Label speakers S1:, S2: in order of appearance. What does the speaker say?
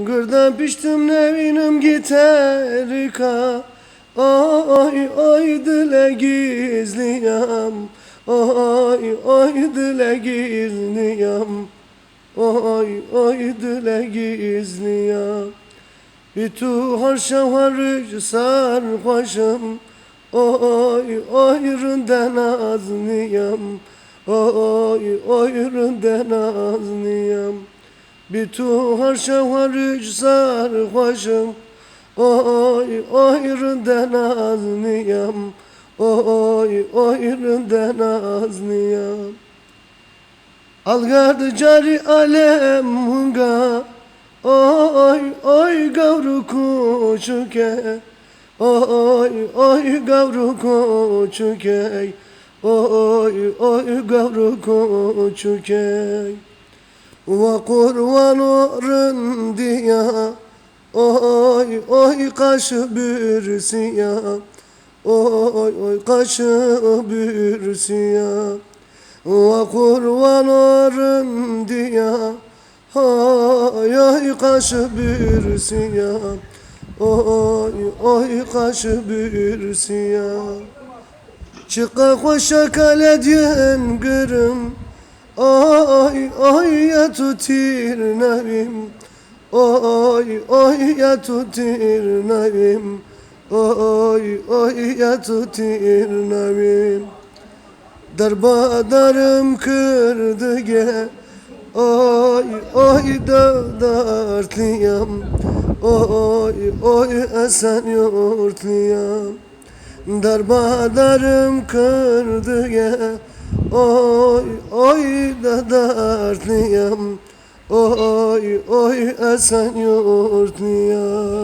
S1: Gırdan piştim nevinim gitarika Ay ay dile gizliyam. Ay ay dile gizliyam. Ay ay dile gizliyam. Bir tu harşa harış sarhoşum Oy oyrundan azniyam. Oy oyrundan azniyam Tu harşa harış sarhoşum Oy oyrundan azniyam Oy oyrundan azniyam Algardı cari alem hunga. Oy oy gavru kuçuke Oy oy gavru kuçuke Oy oy gavru kuçuke Ve kurban orun diye. Oy oy kaşı bir siyah. Oy oy kaşı bir siyah. Ve kurban orun diye. Ay ay kaşı bir siyah. Oy oy kaşı bir Çıka koşa kale diyen gırım Ay ay ya tutir nevim Oy oy ya tutir nevim Oy oy ya tutir nevim Darbadarım kırdı ge Oy oy da dertliyam Oy oy esen yurtliyam Darbadarım kırdı ge Oy oy da dertliyam Oy oy esen yurtliyam